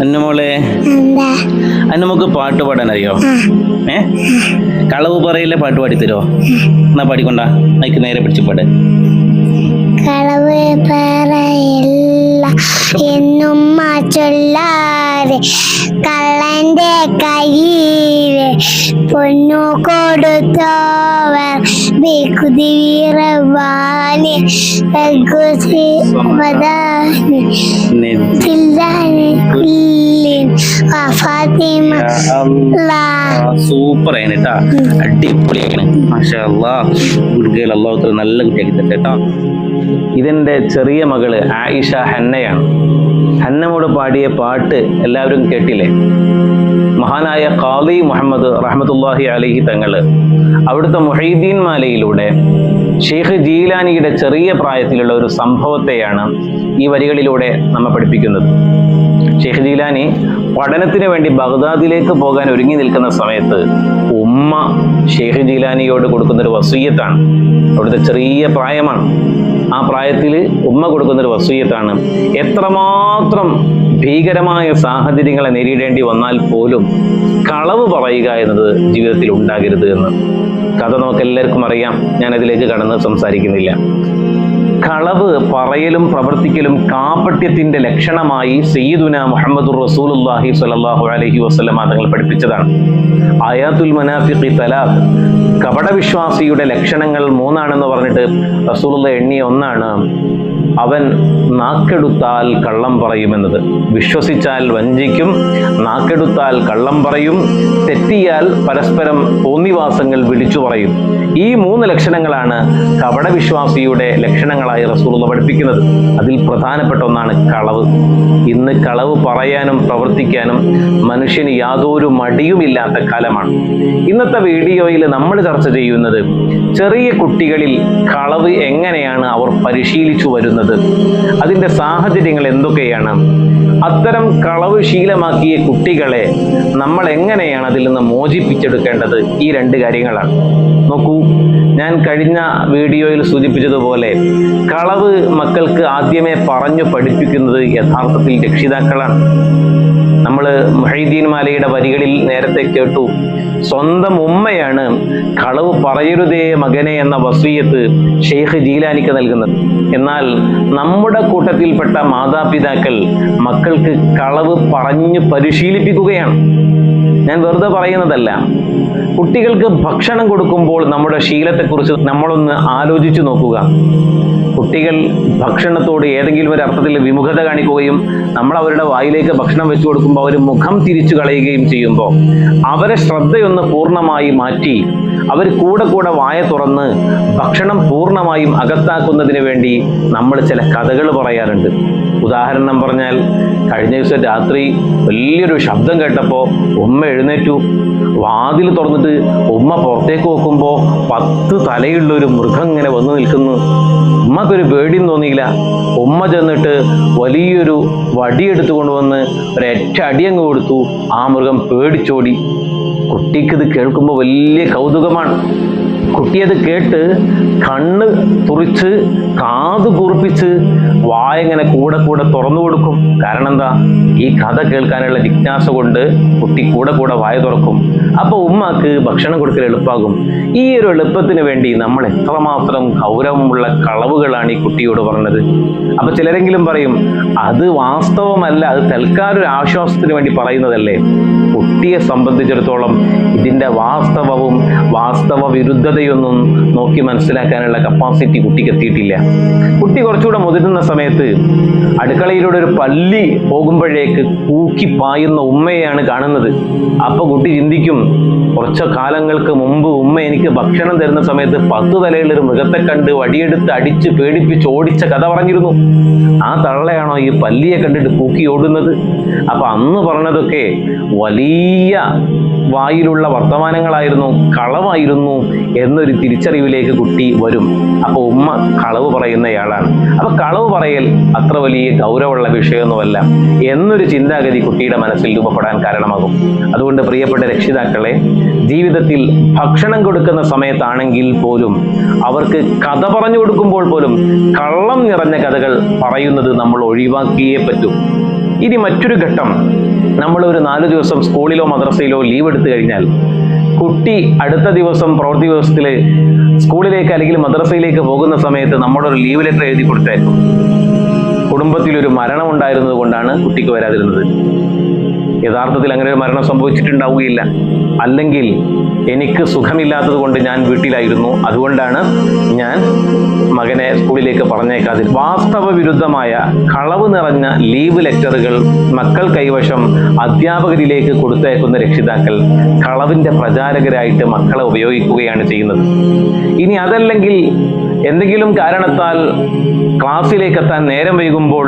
അന്നുമോളെ അന്നമ്മക്ക് പാട്ട് പാടാൻ അറിയോ ഏ? കളവ് പറയില്ല പാട്ട് പാടിത്തരോ എന്നാ പാടിക്കൊണ്ടാ. അതിക്ക് നേരെ പിടിച്ച് പാട്. കളവ് പറയില്ല എന്നും ചൊല്ലാതെ കള്ളന്റെ കയ്യിൽ പൊന്നു കൊടുത്തോവർ ബിക്കുതി ബൽകുതി വദാന് നെ- ഫില്ലാന് കുല്ലിൻ വഫാത്തിമ. ലാ സൂപ്പർ ആണ് കേട്ടാ അടിപൊളിയാണ്. മാഷാ അല്ലാ ഗുഡ് ഗേൾ അള്ളാഹു നല്ല കുട്ടിയാക്കി തരട്ടെ കേട്ടോ ഇതെന്റെ ചെറിയ മകൾ ആയിഷ ഹന്നയാണ്. ഹന്നമോട് പാടിയ പാട്ട് എല്ലാവരും കേട്ടില്ലേ? മഹാനായ ഖാദി മുഹമ്മദ് റഹ്മത്തുല്ലാഹി അലഹി തങ്ങൾ. അവിടുത്തെ മുഹീദ്ദീൻ മാലയിലൂടെ ഷെയ്ഖ് ജീലാനിയുടെ ചെറിയ പ്രായത്തിലുള്ള ഒരു സംഭവത്തെയാണ് ഈ വരികളിലൂടെ നമ്മൾ പഠിപ്പിക്കുന്നത്. ഷെയ്ഖ് ജീലാനി പഠനത്തിന് വേണ്ടി ബഗ്ദാദിലേക്ക് പോകാൻ ഒരുങ്ങി നിൽക്കുന്ന സമയത്ത് ഉമ്മ ഷെയ്ഖ് ജീലാനിയോട് കൊടുക്കുന്ന ഒരു വസൂയത്താണ്. അവിടുത്തെ ചെറിയ പ്രായമാണ്. ആ പ്രായത്തിൽ ഉമ്മ കൊടുക്കുന്ന ഒരു വസൂയത്താണ്. എത്രമാത്രം ഭീകരമായ സാഹചര്യങ്ങളെ നേരിടേണ്ടി വന്നാൽ പോലും കളവ് പറയുക എന്നത് ജീവിതത്തിൽ ഉണ്ടാകരുത് എന്ന്. കഥ നമുക്ക് എല്ലാവർക്കും അറിയാം. ഞാൻ അതിലേക്ക് കടന്ന് സംസാരിക്കുന്നില്ല. കളവ് പറയലും പ്രവർത്തിക്കലും കാപട്യത്തിന്റെ ലക്ഷണമായി സയ്യിദുന മുഹമ്മദ് റസൂലുല്ലാഹി സ്വല്ലല്ലാഹു അലഹി വസല്ലമ തങ്ങൾ പഠിപ്പിച്ചതാണ്. ആയാത്തുൽ മനാഫിഖി തലാഖ്. കപടവിശ്വാസിയുടെ ലക്ഷണങ്ങൾ മൂന്നാണെന്ന് പറഞ്ഞിട്ട് റസൂലുള്ള എണ്ണിയ ഒന്നാണ്. അവൻ നാക്കെടുത്താൽ കള്ളം പറയുമെന്നത്. വിശ്വസിച്ചാൽ വഞ്ചിക്കും നാക്കെടുത്താൽ കള്ളം പറയും തെറ്റിയാൽ പരസ്പരം തോന്നിവാസങ്ങൾ വിളിച്ചു പറയും. ഈ മൂന്ന് ലക്ഷണങ്ങളാണ് കപടവിശ്വാസിയുടെ ലക്ഷണങ്ങളായി റസൂലുള്ള പഠിപ്പിക്കുന്നത്. അതിൽ പ്രധാനപ്പെട്ട ഒന്നാണ് കളവ്. ഇന്ന് കളവ് പറയാനും പ്രവർത്തിക്കാനും മനുഷ്യന് യാതൊരു മടിയുമില്ലാത്ത കാലമാണ്. ഇന്നത്തെ വീഡിയോയിൽ നമ്മൾ ചർച്ച ചെയ്യുന്നത് ചെറിയ കുട്ടികളിൽ കളവ് എങ്ങനെയാണ് അവർ പരിശീലിച്ചു വരുന്നത്? അതിന്റെ സാഹചര്യങ്ങൾ എന്തൊക്കെയാണ്? അത്തരം കളവ് ശീലമാക്കിയ കുട്ടികളെ നമ്മൾ എങ്ങനെയാണ് അതിൽ നിന്ന് മോചിപ്പിച്ചെടുക്കേണ്ടത്? ഈ രണ്ട് കാര്യങ്ങളാണ്. നോക്കൂ ഞാൻ കഴിഞ്ഞ വീഡിയോയിൽ സൂചിപ്പിച്ചതുപോലെ കളവ് മക്കൾക്ക് ആദ്യമേ പറഞ്ഞു പഠിപ്പിക്കുന്നത് യഥാർത്ഥത്തിൽ രക്ഷിതാക്കളാണ്. നമ്മൾ മൊഹീദ്ദീൻ മാലയുടെ വരികളിൽ നേരത്തെ കേട്ടു. സ്വന്തം ഉമ്മയാണ് കളവ് പറയരുതേ മകനെ എന്ന വസീയത്ത് ഷെയ്ഖ് ജീലാനിക്ക് നൽകുന്നത്. എന്നാൽ നമ്മുടെ കൂട്ടത്തിൽപ്പെട്ട മാതാപിതാക്കൾ മക്കൾക്ക് കളവ് പറഞ്ഞു പരിശീലിപ്പിക്കുകയാണ്. ഞാൻ വെറുതെ പറയുന്നതല്ല. കുട്ടികൾക്ക് ഭക്ഷണം കൊടുക്കുമ്പോൾ നമ്മുടെ ശീലത്തെക്കുറിച്ച് നമ്മളൊന്ന് ആലോചിച്ചു നോക്കുക. കുട്ടികൾ ഭക്ഷണത്തോട് ഏതെങ്കിലും ഒരു അർത്ഥത്തിൽ വിമുഖത കാണിക്കുകയും നമ്മൾ അവരുടെ വായിലേക്ക് ഭക്ഷണം വെച്ചു കൊടുക്കുമ്പോൾ അവർ മുഖം തിരിച്ചു കളയുകയും ചെയ്യുമ്പോൾ അവരെ ശ്രദ്ധയൊന്ന് പൂർണമായി മാറ്റി അവർ കൂടെ കൂടെ വായ തുറന്ന് ഭക്ഷണം പൂർണമായും അകത്താക്കുന്നതിന് വേണ്ടി നമ്മൾ ചില കഥകൾ പറയാറുണ്ട്. ഉദാഹരണം പറഞ്ഞാൽ കഴിഞ്ഞ ദിവസം രാത്രി വലിയൊരു ശബ്ദം കേട്ടപ്പോൾ ഉമ്മ എഴുന്നേറ്റു. വാതിൽ തുറന്നിട്ട് ഉമ്മ പുറത്തേക്ക് നോക്കുമ്പോൾ പത്ത് തലയുള്ള ഒരു മൃഗം ഇങ്ങനെ വന്നു നിൽക്കുന്നു. ഉമ്മക്കൊരു പേടിയും തോന്നിയില്ല. ഉമ്മ ചെന്നിട്ട് വലിയൊരു വടിയെടുത്തു കൊണ്ടുവന്ന് ഒരൊറ്റ അടിയങ്ങ് കൊടുത്തു. ആ മൃഗം പേടിച്ചോടി. കുട്ടിക്കിത് കേൾക്കുമ്പോൾ വലിയ കൗതുകമാണ്. കുട്ടി അത് കേട്ട് കണ്ണ് തുറിച്ച് കാത് കുറിപ്പിച്ച് വായങ്ങനെ കൂടെ കൂടെ തുറന്നു കൊടുക്കും. കാരണം എന്താ ഈ കഥ കേൾക്കാനുള്ള ജിജ്ഞാസ കൊണ്ട് കുട്ടി കൂടെ കൂടെ വായ തുറക്കും. അപ്പൊ ഉമ്മക്ക് ഭക്ഷണം കൊടുക്കൽ എളുപ്പാകും. ഈ ഒരു എളുപ്പത്തിന് വേണ്ടി നമ്മൾ എത്രമാത്രം ഗൗരവമുള്ള കളവുകളാണ് ഈ കുട്ടിയോട് പറഞ്ഞത്. അപ്പൊ ചിലരെങ്കിലും പറയും അത് വാസ്തവമല്ല അത് തൽക്കാല ഒരു ആശ്വാസത്തിന് വേണ്ടി പറയുന്നതല്ലേ? കുട്ടിയെ സംബന്ധിച്ചിടത്തോളം ഇതിന്റെ വാസ്തവവും വാസ്തവ വിരുദ്ധതയൊന്നും നോക്കി മനസ്സിലാക്കാനുള്ള കപ്പാസിറ്റി കുട്ടിക്ക് എത്തിയിട്ടില്ല. കുട്ടി കുറച്ചുകൂടെ മുതിരുന്ന സമയത്ത് അടുക്കളയിലൂടെ ഒരു പല്ലി പോകുമ്പോഴേക്ക് കൂക്കി പായുന്ന ഉമ്മയെയാണ് കാണുന്നത്. അപ്പോൾ കുട്ടി ചിന്തിക്കും കുറച്ച് കാലങ്ങൾക്ക് മുമ്പ് ഉമ്മ എനിക്ക് ഭക്ഷണം തരുന്ന സമയത്ത് പത്ത് തലയിലൊരു മൃഗത്തെ കണ്ട് വടിയെടുത്ത് അടിച്ച് പേടിപ്പിച്ച് ഓടിച്ച കഥ പറഞ്ഞിരുന്നു. ആ തള്ളയാണോ ഈ പല്ലിയെ കണ്ടിട്ട് കൂക്കി ഓടുന്നത്? അപ്പൊ അന്ന് പറഞ്ഞതൊക്കെ വലിയ വായിലുള്ള വർത്തമാനങ്ങളായിരുന്നു കളവായിരുന്നു എന്നൊരു തിരിച്ചറിവിലേക്ക് കുട്ടി വരും. അപ്പോൾ ഉമ്മ കളവ് പറയുന്നയാളാണ്. അപ്പൊ കളവ് പറയൽ അത്ര വലിയ ഗൗരവമുള്ള വിഷയമൊന്നുമല്ല. എന്നൊരു ചിന്താഗതി കുട്ടിയുടെ മനസ്സിൽ രൂപപ്പെടാൻ കാരണമാകും. അതുകൊണ്ട് പ്രിയപ്പെട്ട രക്ഷിതാക്കളെ ജീവിതത്തിൽ ഭക്ഷണം കൊടുക്കുന്ന സമയത്താണെങ്കിൽ പോലും അവർക്ക് കഥ പറഞ്ഞു കൊടുക്കുമ്പോൾ പോലും കള്ളം നിറഞ്ഞ കഥകൾ പറയുന്നത് നമ്മൾ ഒഴിവാക്കിയേ പറ്റൂ. ഇനി മറ്റൊരു ഘട്ടം. നമ്മൾ ഒരു നാല് ദിവസം സ്കൂളിലോ മദ്രസയിലോ ലീവ് എടുത്തു കഴിഞ്ഞാൽ കുട്ടി അടുത്ത ദിവസം പ്രവൃത്തി ദിവസത്തിൽ സ്കൂളിലേക്ക് അല്ലെങ്കിൽ മദ്രസയിലേക്ക് പോകുന്ന സമയത്ത് നമ്മളൊരു ലീവ് ലെറ്റർ എഴുതി കൊടുത്തായിരുന്നു കുടുംബത്തിൽ ഒരു മരണം ഉണ്ടായിരുന്നത് കൊണ്ടാണ് കുട്ടിക്ക് വരാതിരുന്നത്. യഥാർത്ഥത്തിൽ അങ്ങനെ ഒരു മരണം സംഭവിച്ചിട്ടുണ്ടാവുകയില്ല. അല്ലെങ്കിൽ എനിക്ക് സുഖമില്ലാത്തത് കൊണ്ട് ഞാൻ വീട്ടിലായിരുന്നു. അതുകൊണ്ടാണ് ഞാൻ മകനെ സ്കൂളിലേക്ക് പറഞ്ഞേക്കാതിൽ വാസ്തവ വിരുദ്ധമായ കളവ് നിറഞ്ഞ ലീവ് ലെറ്ററുകൾ മക്കൾ കൈവശം അധ്യാപകരിലേക്ക് കൊടുത്തയക്കുന്ന രക്ഷിതാക്കൾ കളവിന്റെ പ്രചാരകരായിട്ട് മക്കളെ ഉപയോഗിക്കുകയാണ് ചെയ്യുന്നത്. ഇനി അതല്ലെങ്കിൽ എന്തെങ്കിലും കാരണത്താൽ ക്ലാസ്സിലേക്ക് എത്താൻ നേരം വൈകുമ്പോൾ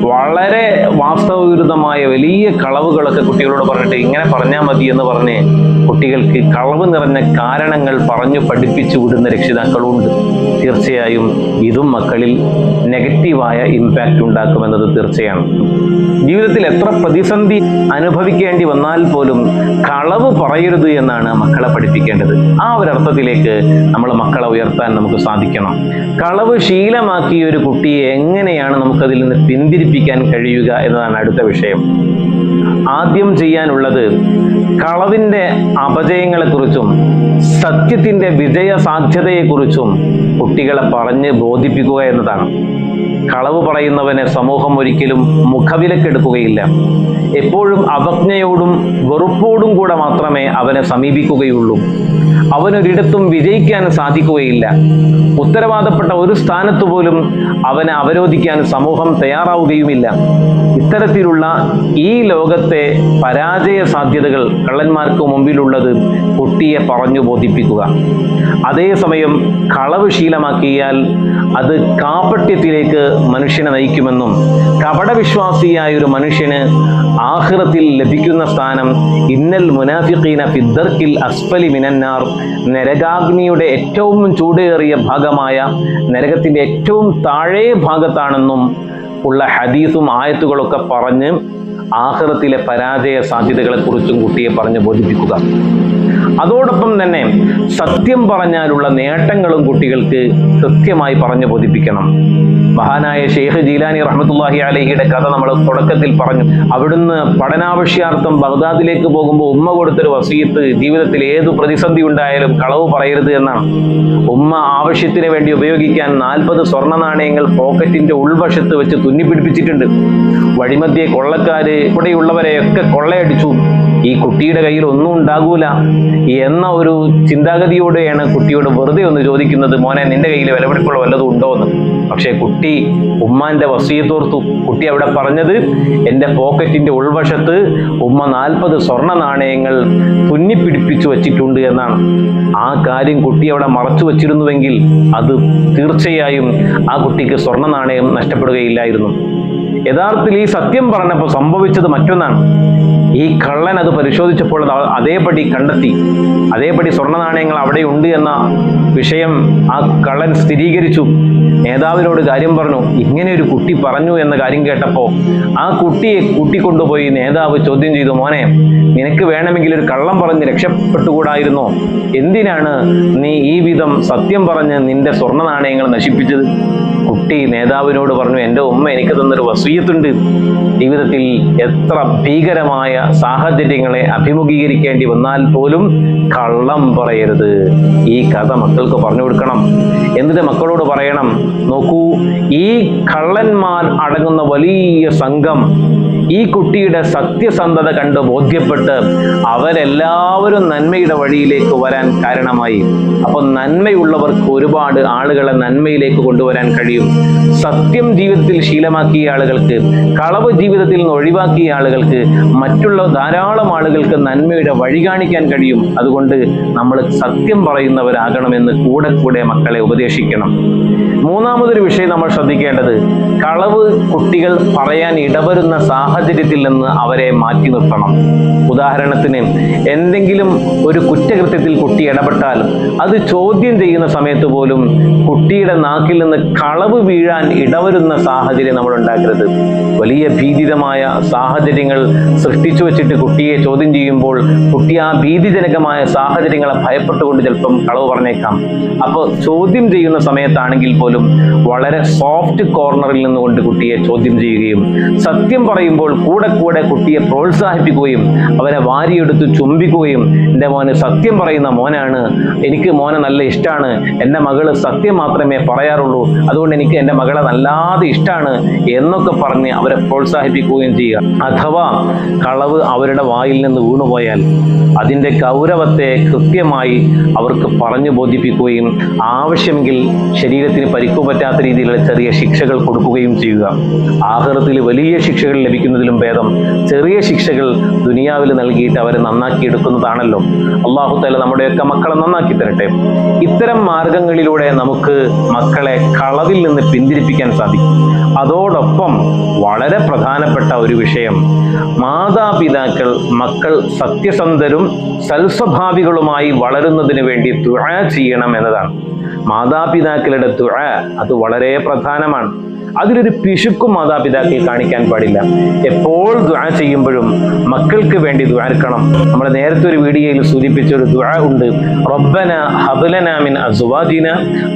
വളരെ വാസ്തവവിരുദ്ധമായ വലിയ കളവുകളൊക്കെ കുട്ടികളോട് പറഞ്ഞിട്ട് ഇങ്ങനെ പറഞ്ഞാൽ മതി എന്ന് പറഞ്ഞ് കുട്ടികൾക്ക് കളവ് നിറഞ്ഞ കാരണങ്ങൾ പറഞ്ഞു പഠിപ്പിച്ചു വിടുന്ന രക്ഷിതാക്കളുണ്ട്. തീർച്ചയായും ഇതും മക്കളിൽ നെഗറ്റീവായ ഇമ്പാക്റ്റ് ഉണ്ടാക്കുമെന്നത് തീർച്ചയാണ്. ജീവിതത്തിൽ എത്ര പ്രതിസന്ധി അനുഭവിക്കേണ്ടി വന്നാൽ പോലും കളവ് പറയരുത് എന്നാണ് മക്കളെ പഠിപ്പിക്കേണ്ടത്. ആ ഒരു അർത്ഥത്തിലേക്ക് നമ്മൾ മക്കളെ ഉയർത്താൻ നമുക്ക് സാധിക്കണം. കളവ് ശീലമാക്കിയ ഒരു കുട്ടിയെ എങ്ങനെയാണ് നമുക്കതിൽ നിന്ന് പിന്തിരിപ്പിക്കാൻ കഴിയുക എന്നതാണ് അടുത്ത വിഷയം. ആദ്യം ചെയ്യാനുള്ളത് കളവിന്റെ അപജയങ്ങളെക്കുറിച്ചും സത്യത്തിന്റെ വിജയ സാധ്യതയെക്കുറിച്ചും കുട്ടികളെ പറഞ്ഞ് ബോധിപ്പിക്കുക എന്നതാണ്. കളവ് പറയുന്നവനെ സമൂഹം ഒരിക്കലും മുഖവിലക്കെടുക്കുകയില്ല. എപ്പോഴും അവജ്ഞയോടും വെറുപ്പോടും കൂടെ മാത്രമേ അവനെ സമീപിക്കുകയുള്ളൂ. അവനൊരിടത്തും വിജയിക്കാൻ സാധിക്കുകയില്ല. ഉത്തരവാദപ്പെട്ട ഒരു സ്ഥാനത്തു പോലും അവനെ അവരോധിക്കാൻ സമൂഹം തയ്യാറാവുകയുമില്ല. ഇത്തരത്തിലുള്ള ഈ ലോകത്തെ പരാജയ സാധ്യതകൾ കള്ളന്മാർക്ക് മുമ്പിലുള്ളത് കുട്ടിയെ പറഞ്ഞു ബോധിപ്പിക്കുക. അതേസമയം കളവ് ശീലമാക്കിയാൽ അത് കാപട്യത്തിലേക്ക് മനുഷ്യനെ നയിക്കുമെന്നും കപടവിശ്വാസിയായ ഒരു മനുഷ്യന് ആഹ്റത്തിൽ ലഭിക്കുന്ന സ്ഥാനം ഇന്നൽ മുനാഫിഖീന ഫിദ്ദർക്കിൽ അസ്ഫലി മിനന്നാർ നരകാഗ്നിയുടെ ഏറ്റവും ചൂടേറിയ ഭാഗമായ നരകത്തിന്റെ ഏറ്റവും താഴെ ഭാഗത്താണെന്നും ഉള്ള ഹദീസും ആയത്തുകളൊക്കെ പറഞ്ഞ് ആഹ്റത്തിലെ പരാജയ സാധ്യതകളെ കുറിച്ചും കുട്ടിയെ പറഞ്ഞ് ബോധിപ്പിക്കുക. അതോടൊപ്പം തന്നെ സത്യം പറഞ്ഞാലുള്ള നേട്ടങ്ങളും കുട്ടികൾക്ക് കൃത്യമായി പറഞ്ഞു ബോധിപ്പിക്കണം. മഹാനായ ഷെയ്ഖ് ജീലാനി റഹ്മത്തുല്ലാഹി അലഹിയുടെ കഥ നമ്മൾ തുടക്കത്തിൽ പറഞ്ഞു. അവിടുന്ന് പഠനാവശ്യാർത്ഥം ബഗ്ദാദിലേക്ക് പോകുമ്പോൾ ഉമ്മ കൊടുത്തൊരു വസീത്ത് ജീവിതത്തിൽ ഏതു പ്രതിസന്ധി ഉണ്ടായാലും കളവ് പറയരുത് എന്നാണ്. ഉമ്മ ആവശ്യത്തിന് വേണ്ടി ഉപയോഗിക്കാൻ നാൽപ്പത് സ്വർണ നാണയങ്ങൾ പോക്കറ്റിന്റെ ഉൾവശത്ത് വെച്ച് തുന്നിപ്പിടിപ്പിച്ചിട്ടുണ്ട് വഴിമധ്യേ കൊള്ളക്കാര് ഇവിടെയുള്ളവരെയൊക്കെ കൊള്ളയടിച്ചു. ഈ കുട്ടിയുടെ കയ്യിൽ ഒന്നും ഉണ്ടാകൂല. എന്ന ഒരു ചിന്താഗതിയോടെയാണ് കുട്ടിയോട് വെറുതെ ഒന്ന് ചോദിക്കുന്നത് മോനെ നിന്റെ കയ്യിൽ വിലപിടിപ്പുള്ള വല്ലതും ഉണ്ടോ എന്ന്? പക്ഷേ കുട്ടി ഉമ്മാന്റെ വസീയത്തോർത്തു കുട്ടി അവിടെ പറഞ്ഞത് എന്റെ പോക്കറ്റിന്റെ ഉൾവശത്ത് ഉമ്മ നാൽപ്പത് സ്വർണ നാണയങ്ങൾ തുന്നിപ്പിടിപ്പിച്ചു വച്ചിട്ടുണ്ട് എന്നാണ്. ആ കാര്യം കുട്ടി അവിടെ മറച്ചു വച്ചിരുന്നുവെങ്കിൽ അത് തീർച്ചയായും ആ കുട്ടിക്ക് സ്വർണ നാണയം നഷ്ടപ്പെടുകയില്ലായിരുന്നു. യഥാർത്ഥത്തിൽ ഈ സത്യം പറഞ്ഞപ്പോൾ സംഭവിച്ചത് മറ്റൊന്നാണ്. ഈ കള്ളൻ അത് പരിശോധിച്ചപ്പോൾ അതേപടി കണ്ടെത്തി. അതേപടി സ്വർണ നാണയങ്ങൾ അവിടെ ഉണ്ട് എന്ന വിഷയം ആ കള്ളൻ സ്ഥിരീകരിച്ചു. നേതാവിനോട് കാര്യം പറഞ്ഞു. ഇങ്ങനെ ഒരു കുട്ടി പറഞ്ഞു എന്ന കാര്യം കേട്ടപ്പോൾ ആ കുട്ടിയെ കൂട്ടിക്കൊണ്ടുപോയി നേതാവ് ചോദ്യം ചെയ്തു മോനെ നിനക്ക് വേണമെങ്കിൽ ഒരു കള്ളം പറഞ്ഞ് രക്ഷപ്പെട്ടുകൂടായിരുന്നോ? എന്തിനാണ് നീ ഈ വിധം സത്യം പറഞ്ഞ് നിന്റെ സ്വർണ നാണയങ്ങൾ നശിപ്പിച്ചത്? കുട്ടി നേതാവിനോട് പറഞ്ഞു എന്റെ ഉമ്മ എനിക്ക് തന്നൊരു വസീയത്തുണ്ട് ജീവിതത്തിൽ എത്ര ഭീകരമായ സാഹചര്യങ്ങളെ അഭിമുഖീകരിക്കേണ്ടി വന്നാൽ പോലും കള്ളം പറയരുത്. ഈ കഥ മക്കൾക്ക് പറഞ്ഞു കൊടുക്കണം. എന്നിട്ട് മക്കളോട് പറയണം നോക്കൂ ഈ കള്ളന്മാർ അടങ്ങുന്ന വലിയ സംഘം ഈ കുട്ടിയുടെ സത്യസന്ധത കണ്ട് ബോധ്യപ്പെട്ട് അവരെല്ലാവരും നന്മയുടെ വഴിയിലേക്ക് വരാൻ കാരണമായി. അപ്പോൾ നന്മയുള്ളവർക്ക് ഒരുപാട് ആളുകളെ നന്മയിലേക്ക് കൊണ്ടുവരാൻ കഴിയും. സത്യം ജീവിതത്തിൽ ശീലമാക്കിയ ആളുകൾക്ക് കളവ് ജീവിതത്തിൽ നിന്ന് ഒഴിവാക്കിയ ആളുകൾക്ക് മറ്റുള്ള ധാരാളം ആളുകൾക്ക് നന്മയുടെ വഴി കാണിക്കാൻ കഴിയും. അതുകൊണ്ട് നമ്മൾ സത്യം പറയുന്നവരാകണമെന്ന് കൂടെ കൂടെ മക്കളെ ഉപദേശിക്കണം. മൂന്നാമതൊരു വിഷയം നമ്മൾ ശ്രദ്ധിക്കേണ്ടത് കളവ് കുട്ടികൾ പറയാൻ ഇടവരുന്ന സാഹചര്യത്തിൽ നിന്ന് അവരെ മാറ്റി നിർത്തണം. ഉദാഹരണത്തിന് എന്തെങ്കിലും ഒരു കുറ്റകൃത്യത്തിൽ കുട്ടി ഇടപെട്ടാൽ അത് ചോദ്യം ചെയ്യുന്ന സമയത്ത് പോലും കുട്ടിയുടെ നാക്കിൽ നിന്ന് കളവ് വീഴാൻ ഇടവരുന്ന സാഹചര്യം നമ്മൾ ഉണ്ടാക്കരുത്. വലിയ ഭീതിതമായ സാഹചര്യങ്ങൾ സൃഷ്ടിച്ചു വെച്ചിട്ട് കുട്ടിയെ ചോദ്യം ചെയ്യുമ്പോൾ കുട്ടി ആ ഭീതിജനകമായ സാഹചര്യങ്ങളെ ഭയപ്പെട്ടുകൊണ്ട് ചിലപ്പം കളവ് പറഞ്ഞേക്കാം. അപ്പോൾ ചോദ്യം ചെയ്യുന്ന സമയത്താണെങ്കിൽ പോലും വളരെ സോഫ്റ്റ് കോർണറിൽ നിന്നുകൊണ്ട് കുട്ടിയെ ചോദ്യം ചെയ്യുകയും സത്യം പറയുമ്പോൾ കൂടെ കൂടെ കുട്ടിയെ പ്രോത്സാഹിപ്പിക്കുകയും അവരെ വാരിയെടുത്ത് ചുംബിക്കുകയും എന്റെ മോന് സത്യം പറയുന്ന മോനാണ്. എനിക്ക് മോനെ നല്ല ഇഷ്ടമാണ് എന്റെ മകൾ സത്യം മാത്രമേ പറയാറുള്ളൂ. അതുകൊണ്ട് എനിക്ക് എന്റെ മകളെ നല്ലാതെ ഇഷ്ടമാണ് എന്നൊക്കെ പറഞ്ഞ് അവരെ പ്രോത്സാഹിപ്പിക്കുകയും ചെയ്യുക. അഥവാ കളവ് അവരുടെ വായിൽ നിന്ന് വീണുപോയാൽ അതിന്റെ ഗൗരവത്തെ കൃത്യമായി അവർക്ക് പറഞ്ഞു ബോധിപ്പിക്കുകയും ആവശ്യമെങ്കിൽ ശരീരത്തിന് പരിക്കു പറ്റാത്ത രീതിയിലുള്ള ചെറിയ ശിക്ഷകൾ കൊടുക്കുകയും ചെയ്യുക. ആഹൃതത്തിൽ വലിയ ശിക്ഷകൾ ലഭിക്കുന്നതിലും ഭേദം ചെറിയ ശിക്ഷകൾ ദുനിയാവിൽ നൽകിയിട്ട് അവരെ നന്നാക്കി എടുക്കുന്നതാണല്ലോ. അള്ളാഹു തല നമ്മുടെയൊക്കെ മക്കളെ നന്നാക്കി തരട്ടെ. ഇത്തരം മാർഗങ്ങളിലൂടെ നമുക്ക് മക്കളെ കളവിൽ നിന്ന് പിന്തിരിപ്പിക്കാൻ സാധിക്കും. അതോടൊപ്പം വളരെ പ്രധാനപ്പെട്ട ഒരു വിഷയം. മാതാപിതാക്കൾ മക്കൾ സത്യസന്ധരും സൽസ്വഭാവികളുമായി വളരുന്നതിന് വേണ്ടി തുഴ ചെയ്യണം എന്നതാണ്. മാതാപിതാക്കളുടെ തുഴ അത് വളരെ പ്രധാനമാണ്. അതിലൊരു പിശുക്കും മാതാപിതാക്കൾ കാണിക്കാൻ പാടില്ല. എപ്പോൾ ദുആ ചെയ്യുമ്പോഴും മക്കൾക്ക് വേണ്ടി ദ്വാരക്കണം നമ്മൾ നേരത്തെ ഒരു വീഡിയോയിൽ സൂചിപ്പിച്ച ഒരു ദുആ ഉണ്ട്. റബ്ബന ഹബ്ലന മിൻ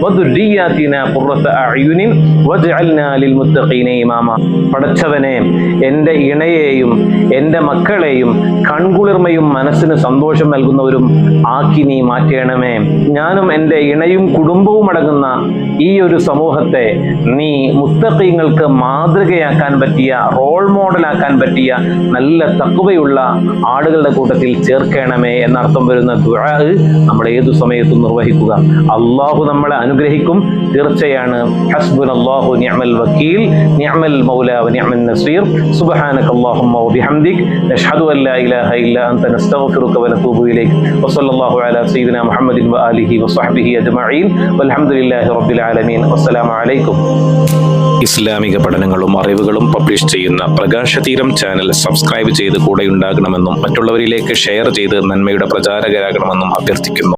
വദുരിയാതിന ഖുർറത അയുനിൻ വജ്അൽനാ ലിൽ മുത്തഖീന ഇമാമ. പടച്ചവനെ എന്റെ ഇണയെയും എന്റെ മക്കളെയും കൺകുളിർമയും മനസ്സിന് സന്തോഷം നൽകുന്നവരും ആക്കി നീ മാറ്റണമേ. ഞാനും എന്റെ ഇണയും കുടുംബവും അടങ്ങുന്ന ഈ ഒരു സമൂഹത്തെ നീ മുത്തഖീങ്ങൾക്ക് മാതൃകയാക്കാൻ പറ്റിയ റോൾ മോഡലാക്കാൻ പറ്റിയ നല്ല തക്കുവയുള്ള ആളുകളുടെ കൂട്ടത്തിൽ ചേർക്കണമേ എന്നർത്ഥം വരുന്ന ദുആ നമ്മൾ ഏതു സമയത്തും നിർവഹിക്കുക. അള്ളാഹു നമ്മളെ അനുഗ്രഹിക്കും. തീർച്ചയാണ്. ഹസ്ബുൻ അള്ളാഹു നിഅമൽ വക്കീൽ നിഅമൽ മൗല നിഅമൽ നസീർ. സുബ്ഹാനക അല്ലാഹുമ്മ വബിഹംദിക്. നഷ്ഹദു അൻ ലാ ഇലാഹ ഇല്ല അൻത. നസ്തഗ്ഫിറുക വനതൂബു ഇലൈക്. വസല്ലല്ലാഹു അലാ സയ്യിദിന മുഹമ്മദിൻ വആലിഹി വസ്വഹ്ബിഹി അജ്മഈൻ. വൽഹംദുലില്ലാഹി റബ്ബിൽ ആലമീൻ. വസ്സലാമു അലൈക്കും. ഇസ്ലാമിക പഠനങ്ങളും അറിവുകളും പബ്ലിഷ് ചെയ്യുന്ന പ്രകാശതീരം ചാനൽ സബ്സ്ക്രൈബ് ചെയ്ത് കൂടെയുണ്ടാകണമെന്നും മറ്റുള്ളവരിലേക്ക് ഷെയർ ചെയ്ത് നന്മയുടെ പ്രചാരകരാകണമെന്നും അഭ്യർത്ഥിക്കുന്നു.